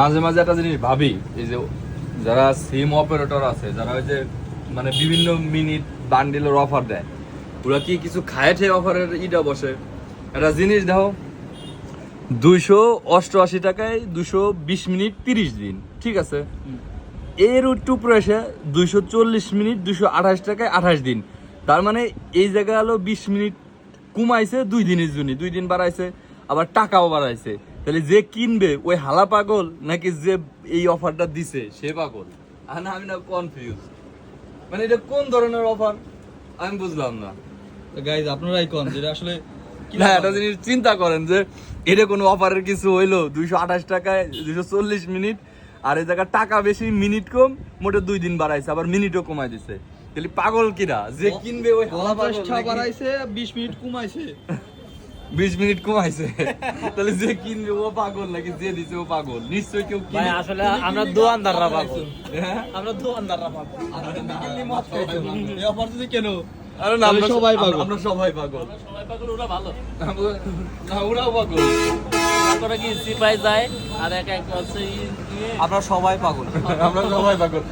মাঝে মাঝে একটা জিনিস ভাবি, এই যে যারা সিম অপারেটর আছে, যারা ওই যে মানে বিভিন্ন মিনিট বান্ডিলের অফার দেয়, ওরা কি কিছু খায় ঠে অফারের ইটা বসে? একটা জিনিস দেখো, দুইশো অষ্টআশি টাকায় দুশো বিশ মিনিট তিরিশ দিন, ঠিক আছে? এর একটু এসে দুইশো চল্লিশ মিনিট দুশো আঠাশ টাকায় আঠাশ দিন। তার মানে এই জায়গায় হলো বিশ মিনিট কমাইছে, দুই দিনের জন্য, দুই দিন বাড়াইছে, আবার টাকাও বাড়াইছে। তাহলে যে কিনবে ওই হালা পাগল নাকি যে এই অফারটা দিছে সে পাগল? আর না আমি না কনফিউজ মানে এটা কোন ধরনের অফার আমি বুঝলাম না। গাইজ আপনারাই কোন? যেটা আসলে না একটা জিনিস চিন্তা করেন যে এটা কোনো অফারের কিছু হইল দুইশো আঠাশ টাকায় দুইশো চল্লিশ মিনিট আর এই জায়গায় টাকা বেশি মিনিট কম মোটে দুই দিন বাড়াইছে আবার মিনিটও কমাই দিছে। তাহলে পাগল কিনা যে কিনবে ওই হালা পাগল বাড়াইছে বিশ মিনিট কমাইছে। বিশ মিনিট কমাইছে তাহলে যে কিনবে ও পাগল নাকি? যে দিছে ও পাগল। নিশ্চয়ই কেউ ভাই কিনে আসলে আমরা দোয়ানদাররা পাবো হ্যাঁ? আমরা দোয়ানদাররা পাবো এই অফার যদি কেন? আরে না আমরা সবাই আমরা- পাগল। আমরা সবাই পাগল। সবাই পাগল ওরা ভালো। না, ওরাও পাগল। তারপরে কি সিপাই যায় আর এক এক হচ্ছে ই দিয়ে আমরা সবাই পাগল। আমরা সবাই পাগল।